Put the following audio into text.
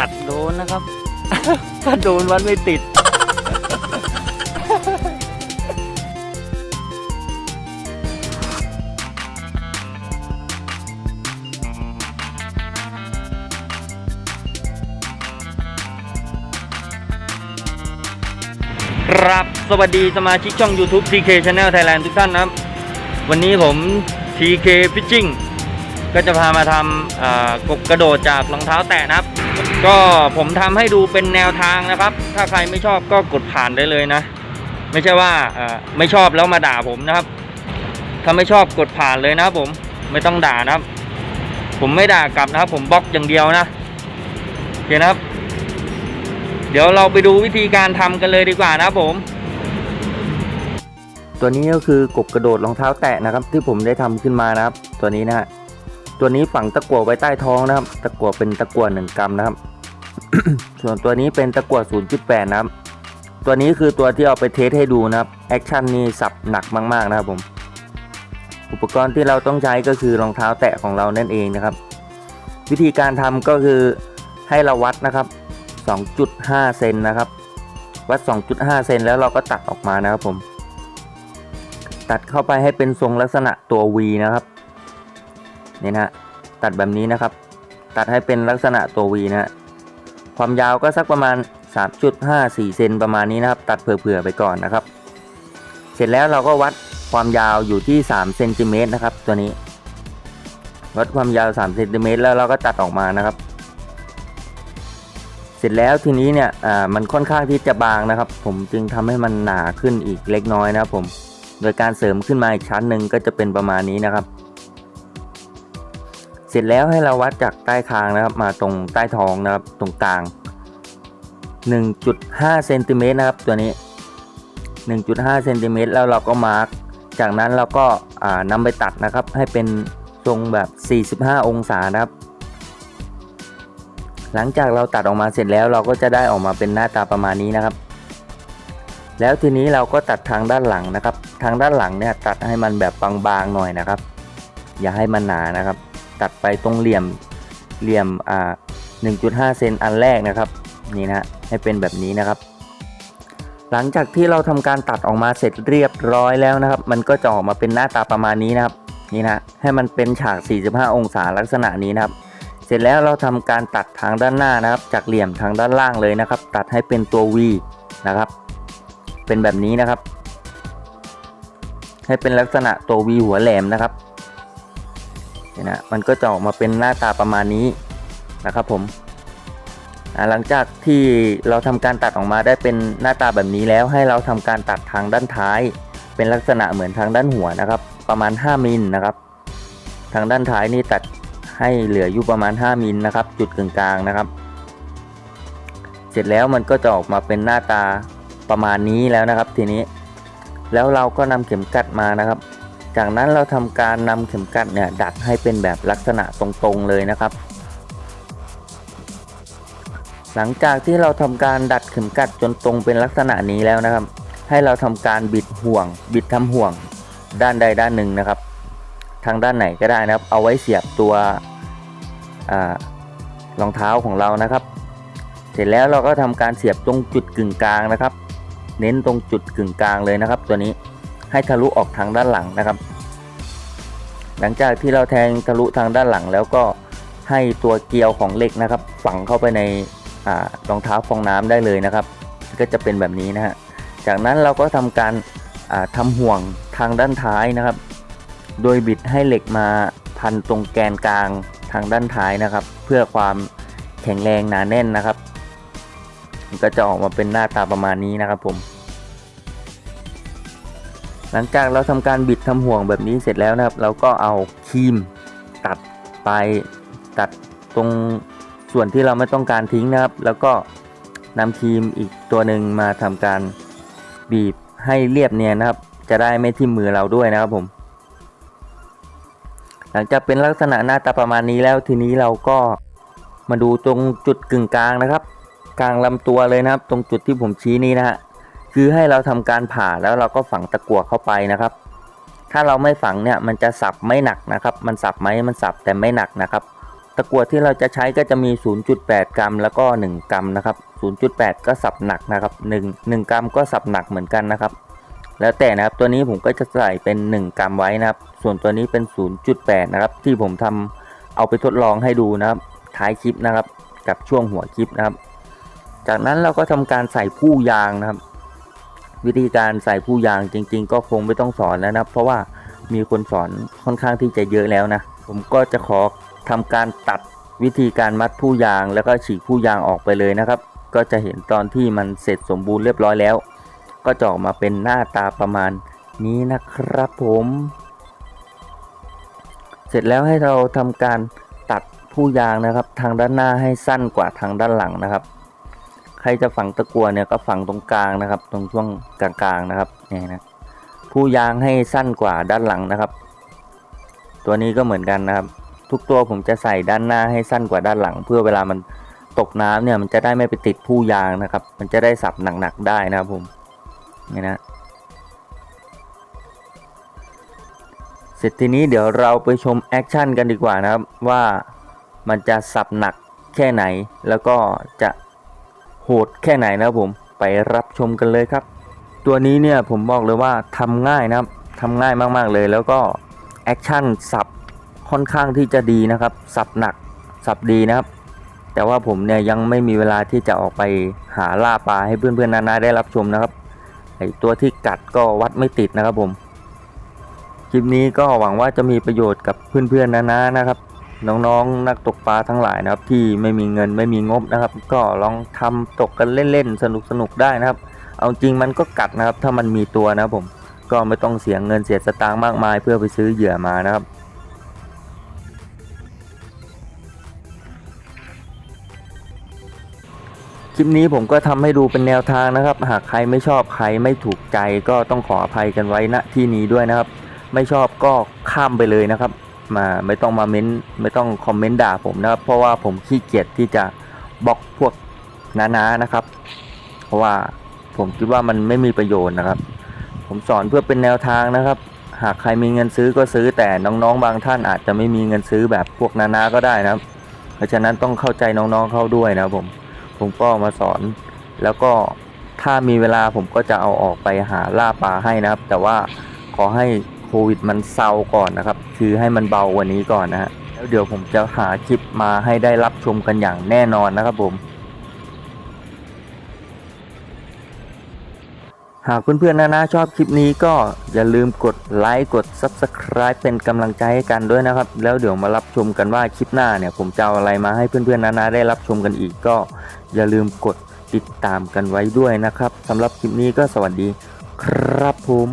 กัดโดนนะครับ ถ้าโดนวันไม่ติด ครับสวัสดีสมาชิกช่อง YouTube TK Channel Thailand ทุกท่านนะครับ วันนี้ผม TK Fishing ก็จะพามาทำอ่ากบกระโดดจากรองเท้าแตะนะครับ ก็ผมทำให้ดูเป็นแนวทางนะครับ ถ้าใครไม่ชอบก็กดผ่านได้เลยนะ ไม่ใช่ว่าอ่าไม่ชอบแล้วมาด่าผมนะครับ ถ้าไม่ชอบกดผ่านเลยนะครับผมไม่ต้องด่านะครับ ผมไม่ด่ากลับนะครับ ผมบล็อกอย่างเดียวนะโอเคนะครับ เดี๋ยวเราไปดูวิธีการทำกันเลยดีกว่านะครับผม ตัวนี้ก็คือกบกระโดดรองเท้าแตะนะครับ ที่ผมได้ทำขึ้นมานะครับ ตัวนี้นะฮะ ตัวนี้ฝังตะกั่วไว้ใต้ท้องนะครับ ตะกั่วเป็นตะกั่วหนึ่งกรัมนะครับ ส่วนตัวนี้เป็นตะกั่ว0.8 นะครับ ตัวนี้คือตัวที่เอาไปเทสให้ดูนะครับ แอคชั่นนี่สับหนักมาก ๆ นะครับผม อุปกรณ์ที่เราต้องใช้ก็คือรองเท้าแตะของเรานั่นเองนะครับ วิธีการทำก็คือให้เราวัดนะครับ 2.5 เซนนะครับ วัด 2.5 เซนแล้วเราก็ตัดออกมานะครับผม ตัดเข้าไปให้เป็นทรงลักษณะตัว V นะครับ นี่นะฮะตัดแบบนี้นะครับ ตัดให้เป็นลักษณะตัว V นะฮะความยาวก็สักประมาณ 3.54เซนประมาณนี้นะครับ ตัดเผื่อๆไปก่อนนะครับ เสร็จแล้วเราก็วัดความยาวอยู่ที่3เซนติเมตรนะครับ ตัวนี้ วัดความยาว3เซนติเมตรแล้วเราก็ตัดออกมานะครับ เสร็จแล้วทีนี้เนี่ยอ่ามันค่อนข้างที่จะบางนะครับ ผมจึงทำให้มันหนาขึ้นอีกเล็กน้อยนะครับผม โดยการเสริมขึ้นมาอีกชั้นหนึ่งก็จะเป็นประมาณนี้นะครับ เสร็จแล้วให้เราวัดจากใต้คางนะครับ มาตรงใต้ท้องนะครับ ตรงกลาง 1.5เซนติเมตรนะครับ ตัวนี้ 1.5เซนติเมตรแล้วเราก็มาร์กจากนั้นเราก็อ่านำไปตัดนะครับ ให้เป็นทรงแบบ 45 องศานะครับ หลังจากเราตัดออกมาเสร็จแล้วเราก็จะได้ออกมาเป็นหน้าตาประมาณนี้นะครับ แล้วทีนี้เราก็ตัดทางด้านหลังนะครับ ทางด้านหลังเนี่ยตัดให้มันแบบบางๆหน่อยนะครับ อย่าให้มันหนานะครับ ตัดไปตรงเหลี่ยมเหลี่ยมอ่า1.5 เซนอันแรกนะครับนี่นะให้เป็นแบบนี้นะครับ หลังจากที่เราทำการตัดออกมาเสร็จเรียบร้อยแล้วนะครับ มันก็จะออกมาเป็นหน้าตาประมาณนี้นะครับนี่นะให้มันเป็นฉาก 45 องศาลักษณะนี้นะครับ เสร็จแล้วเราทำการตัดทางด้านหน้านะครับ จากเหลี่ยมทางด้านล่างเลยนะครับ ตัดให้เป็นตัว V นะครับ เป็นแบบนี้นะครับ ให้เป็นลักษณะตัว V หัวแหลมนะครับ เนี่ยนะมันก็จะออกมาเป็นหน้าตาประมาณนี้นะครับผมหลังจากที่เราทำการตัดออกมาได้เป็นหน้าตาแบบนี้แล้วให้เราทำการตัดทางด้านท้าย เป็นลักษณะเหมือนทางด้านหัวนะครับ ประมาณ 5มิลนะครับ ทางด้านท้ายนี่ตัดให้เหลืออยู่ประมาณ 5มิลนะครับ จุดกึ่งกลางนะครับ เสร็จแล้วมันก็จะออกมาเป็นหน้าตาประมาณนี้แล้วนะครับ ทีนี้ แล้วเราก็นำเข็มกัดมานะครับ จากนั้นเราทำการนำเข็มกัดเนี่ยดัดให้เป็นแบบลักษณะตรงๆเลยนะครับ หลังจากที่เราทำการดัดเข็มกัดจนตรงเป็นลักษณะนี้แล้วนะครับ ให้เราทำการบิดห่วง บิดทำห่วงด้านใดด้านหนึ่งนะครับ ทางด้านไหนก็ได้นะครับ เอาไว้เสียบตัวอารองเท้าของเรานะครับ เสร็จแล้วเราก็ทำการเสียบตรงจุดกึ่งกลางนะครับ เน้นตรงจุดกึ่งกลางเลยนะครับ ตัวนี้ ให้ทะลุออกทางด้านหลังนะครับ หลังจากที่เราแทงทะลุทางด้านหลังแล้วก็ให้ตัวเกลียวของเหล็กนะครับ ฝังเข้าไปในรองเท้าฟองน้ำได้เลยนะครับ ก็จะเป็นแบบนี้นะฮะจากนั้นเราก็ทำการอ่าทำห่วงทางด้านท้ายนะครับ โดยบิดให้เหล็กมาพันตรงแกนกลางทางด้านท้ายนะครับ เพื่อความแข็งแรงหนาแน่นนะครับ ก็จะออกมาเป็นหน้าตาประมาณนี้นะครับผม หลังจากเราทำการบิดทำห่วงแบบนี้เสร็จแล้วนะครับ เราก็เอาครีมตัดไปตัดตรงส่วนที่เราไม่ต้องการทิ้งนะครับ แล้วก็นำครีมอีกตัวหนึ่งมาทำการบีบให้เรียบเนียนนะครับ จะได้ไม่ทิ่มมือเราด้วยนะครับผม หลังจากเป็นลักษณะหน้าตาประมาณนี้แล้วทีนี้เราก็มาดูตรงจุดกึ่งกลางนะครับ กลางลำตัวเลยนะครับ ตรงจุดที่ผมชี้นี้นะฮะ คือให้เราทำการผ่าแล้วเราก็ฝังตะกั่วเข้าไปนะครับ ถ้าเราไม่ฝังเนี่ยมันจะสับไม่หนักนะครับ มันสับไหมมันสับแต่ไม่หนักนะครับ ตะกั่วที่เราจะใช้ก็จะมี 0.8 กรัม แล้วก็ 1 กรัมนะครับ 0.8 ก็สับหนักนะครับ 1 1 กรัมก็สับหนักเหมือนกันนะครับ แล้วแต่นะครับตัวนี้ผมก็จะใส่เป็น 1 กรัมไว้นะครับ ส่วนตัวนี้เป็น 0.8 นะครับ ที่ผมทำเอาไปทดลองให้ดูนะครับ ท้ายคลิปนะครับ กับช่วงหัวคลิปนะครับ จากนั้นเราก็ทำการใส่ผู้ยางนะครับ วิธีการใส่ผู้ยางจริง ๆ ก็คงไม่ต้องสอนแล้วนะเพราะว่ามีคนสอนค่อนข้างที่จะเยอะแล้วนะ ผมก็จะขอทำการตัดวิธีการมัดผู้ยางแล้วก็ฉีกผู้ยางออกไปเลยนะครับ ก็จะเห็นตอนที่มันเสร็จสมบูรณ์เรียบร้อยแล้ว ก็จะออกมาเป็นหน้าตาประมาณนี้นะครับผม เสร็จแล้วให้เราทำการตัดผู้ยางนะครับ ทางด้านหน้าให้สั้นกว่าทางด้านหลังนะครับ ใครจะฝังตะกั่วเนี่ยก็ฝังตรงกลางนะครับ ตรงช่วงกลางๆนะครับนี่นะผู้ยางให้สั้นกว่าด้านหลังนะครับ ตัวนี้ก็เหมือนกันนะครับ ทุกตัวผมจะใส่ด้านหน้าให้สั้นกว่าด้านหลัง เพื่อเวลามันตกน้ำเนี่ยมันจะได้ไม่ไปติดผู้ยางนะครับ มันจะได้สับหนักๆได้นะครับผมนี่นะเสร็จทีนี้เดี๋ยวเราไปชมแอคชั่นกันดีกว่านะครับว่ามันจะสับหนักแค่ไหนแล้วก็จะ โหดแค่ไหนนะครับผมไปรับชมกันเลยครับ ตัวนี้เนี่ยผมบอกเลยว่าทำง่ายนะครับทำง่ายมากๆเลยแล้วก็แอคชั่นสับค่อนข้างที่จะดีนะครับ สับหนักสับดีนะครับ แต่ว่าผมเนี่ยยังไม่มีเวลาที่จะออกไปหาล่าปลาให้เพื่อนๆนานาได้รับชมนะครับไอตัวที่กัดก็วัดไม่ติดนะครับผม คลิปนี้ก็หวังว่าจะมีประโยชน์กับเพื่อนๆนะนะนะครับ น้องๆ นักตกปลาทั้งหลายนะครับ ที่ไม่มีเงินไม่มีงบนะครับ ก็ลองทำตกกันเล่นๆ สนุกๆ ได้นะครับ เอาจริงมันก็กัดนะครับ ถ้ามันมีตัวนะครับผม ก็ไม่ต้องเสียเงินเสียสตางค์มากมาย เพื่อไปซื้อเหยื่อมานะครับคลิปนี้ผมก็ทำให้ดูเป็นแนวทางนะครับ หากใครไม่ชอบใครไม่ถูกใจก็ต้องขออภัยกันไว้ณที่นี้ด้วยนะครับ ไม่ชอบก็ข้ามไปเลยนะครับ มาไม่ต้องมาเม้นไม่ต้องคอมเมนต์ด่าผมนะครับเพราะว่าผมขี้เกียจที่จะบล็อกพวกน้าๆนะครับ เพราะว่าผมคิดว่ามันไม่มีประโยชน์นะครับ ผมสอนเพื่อเป็นแนวทางนะครับ หากใครมีเงินซื้อก็ซื้อแต่น้องๆ บางท่านอาจจะไม่มีเงินซื้อแบบพวกนาๆก็ได้นะครับ เพราะฉะนั้นต้องเข้าใจน้องๆเขาด้วยนะผมผมก็มาสอนแล้วก็ถ้ามีเวลาผมก็จะเอาออกไปหาล่าปลาให้นะครับ แต่ว่าขอให้ โควิดมันเซาก่อนนะครับ คือให้มันเบากว่านี้ก่อนนะฮะแล้วเดี๋ยวผมจะหาคลิปมาให้ได้รับชมกันอย่างแน่นอนนะครับผม หากเพื่อนๆนะนะชอบคลิปนี้ก็อย่าลืมกดไลค์กด Subscribe เป็นกำลังใจให้กันด้วยนะครับ แล้วเดี๋ยวมารับชมกันว่าคลิปหน้าเนี่ย ผมจะเอาอะไรมาให้เพื่อนๆนะนะได้รับชมกันอีกก็ อย่าลืมกดติดตามกันไว้ด้วยนะครับสำหรับคลิปนี้ก็สวัสดีครับผม